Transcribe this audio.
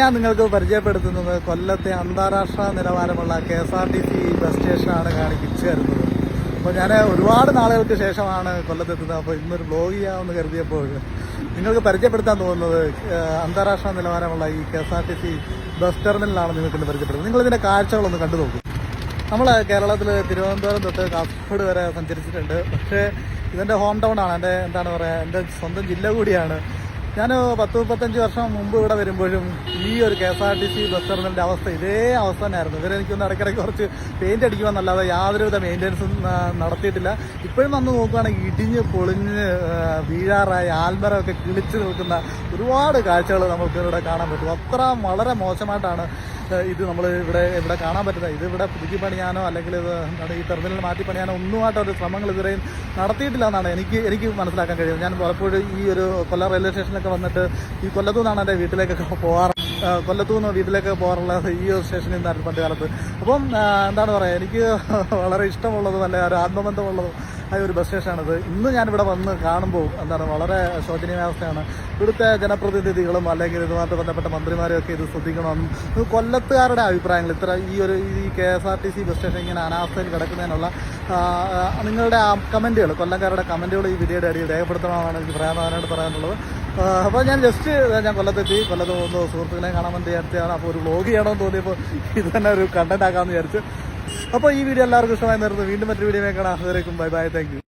ഞാൻ നിങ്ങൾക്ക് പരിചയപ്പെടുത്തുന്നത് കൊല്ലത്തെ അന്താരാഷ്ട്ര നിലവാരമുള്ള K S R T C bus സ്റ്റേഷനാണ് കാണിച്ചു തരുന്നത്. അപ്പോൾ ഞാൻ ഒരുപാട് നാളുകൾക്ക് ശേഷമാണ് കൊല്ലത്തെത്തുന്നത്. അപ്പോൾ ഇന്നൊരു ബ്ലോഗ് ചെയ്യാമെന്ന് കരുതിയപ്പോൾ നിങ്ങൾക്ക് പരിചയപ്പെടുത്താൻ തോന്നുന്നത് അന്താരാഷ്ട്ര നിലവാരമുള്ള ഈ K S R T C bus ടെർമിനലാണ് നിങ്ങൾക്ക് ഇന്ന് പരിചയപ്പെടുന്നത്. നിങ്ങളിതിന്റെ കാഴ്ചകളൊന്ന് കണ്ടു നോക്കൂ. നമ്മൾ കേരളത്തിൽ തിരുവനന്തപുരം തൊട്ട് കാസർഗോഡ് വരെ സഞ്ചരിച്ചിട്ടുണ്ട്. പക്ഷേ ഇതെന്റെ ഹോം ടൗൺ ആണ്. എന്റെ എന്താണ് പറയുക എന്റെ സ്വന്തം ജില്ല കൂടിയാണ്. ഞാൻ പത്ത് മുപ്പത്തഞ്ച് വർഷം മുമ്പ് ഇവിടെ വരുമ്പോഴും ഈ ഒരു K S R T C bus ടെർമിനലിന്റെ അവസ്ഥ ഇതേ അവസ്ഥ തന്നെയായിരുന്നു. ഇവരെ എനിക്കൊന്ന് ഇടയ്ക്കിടയ്ക്ക് കുറച്ച് പെയിന്റ് അടിക്കുമെന്നല്ലാതെ യാതൊരുവിധ മെയിന്റനൻസും നടത്തിയിട്ടില്ല. ഇപ്പോഴും വന്ന് നോക്കുകയാണെങ്കിൽ ഇടിഞ്ഞ് പൊളിഞ്ഞ് വീഴാറായി ആൽമരമൊക്കെ കിളിച്ച് നിൽക്കുന്ന ഒരുപാട് കാഴ്ചകൾ നമുക്ക് ഇവിടെ കാണാൻ പറ്റും. അത്ര വളരെ മോശമായിട്ടാണ് ഇത് നമ്മൾ ഇവിടെ ഇവിടെ കാണാൻ പറ്റുന്നത് ഇത് ഇവിടെ പുതുക്കി പണിയാനോ അല്ലെങ്കിൽ ഇത് എന്താണ് ഈ ടെർമിനൽ മാറ്റി പണിയാനോ ഒന്നുമായിട്ട് ഒരു ശ്രമങ്ങൾ ഇതുവരെയും നടത്തിയിട്ടില്ല എന്നാണ് എനിക്ക് എനിക്ക് മനസ്സിലാക്കാൻ കഴിയുന്നത്. ഞാൻ പലപ്പോഴും ഈ ഒരു കൊല്ലം റെയിൽവേ സ്റ്റേഷനിലൊക്കെ വന്നിട്ട് ഈ കൊല്ലത്തു നിന്നാണ് എന്റെ വീട്ടിലേക്കൊക്കെ പോകാറ്. കൊല്ലത്തു നിന്ന് വീട്ടിലേക്ക് പോകാറുള്ള ഈ ഒരു സ്റ്റേഷനിൽ നിന്നായിരുന്നു പണ്ട് കാലത്ത് അപ്പം എന്താണ് പറയുക എനിക്ക് വളരെ ഇഷ്ടമുള്ളതും അല്ലെ ഒരു ആത്മബന്ധമുള്ളതും ആയ ഒരു ബസ് സ്റ്റേഷനാണിത്. ഇന്ന് ഞാനിവിടെ വന്ന് കാണുമ്പോൾ എന്താണ് വളരെ ശോചനീയാവസ്ഥയാണ്. ഇവിടുത്തെ ജനപ്രതിനിധികളും അല്ലെങ്കിൽ ഇതുമായിട്ട് ബന്ധപ്പെട്ട മന്ത്രിമാരും ഒക്കെ ഇത് ശ്രദ്ധിക്കണമെന്നും കൊല്ലത്തുകാരുടെ അഭിപ്രായങ്ങൾ ഇത്ര ഈ ഒരു ഈ K S R T C bus station ഇങ്ങനെ അനാവസ്ഥയിൽ കിടക്കുന്നതിനുള്ള നിങ്ങളുടെ കമന്റുകൾ കൊല്ലംകാരുടെ കമന്റുകൾ ഈ വീഡിയോയുടെ അടിയിൽ രേഖപ്പെടുത്തണമെന്നാണ് എനിക്ക് പ്രധാനമായിട്ട് പറയാനുള്ളത്. അപ്പോൾ ഞാൻ ജസ്റ്റ് ഞാൻ കൊല്ലത്തെത്തി. കൊല്ലത്ത് പോകുന്നു. സുഹൃത്തുക്കളെ കാണാൻ വേണ്ടി വിചാരിച്ചതാണ്. അപ്പോൾ ഒരു വ്ലോഗ് ചെയ്യണമെന്ന് തോന്നിയപ്പോൾ ഇത് തന്നെ ഒരു കണ്ടന്റ് ആക്കാമെന്ന് വിചാരിച്ചു. അപ്പോൾ ഈ വീഡിയോ എല്ലാവർക്കും ഇഷ്ടമായി നേരുന്നു വീണ്ടും മറ്റൊരു വീഡിയോ കാണാം. അതുവരേക്കും. Bye bye thank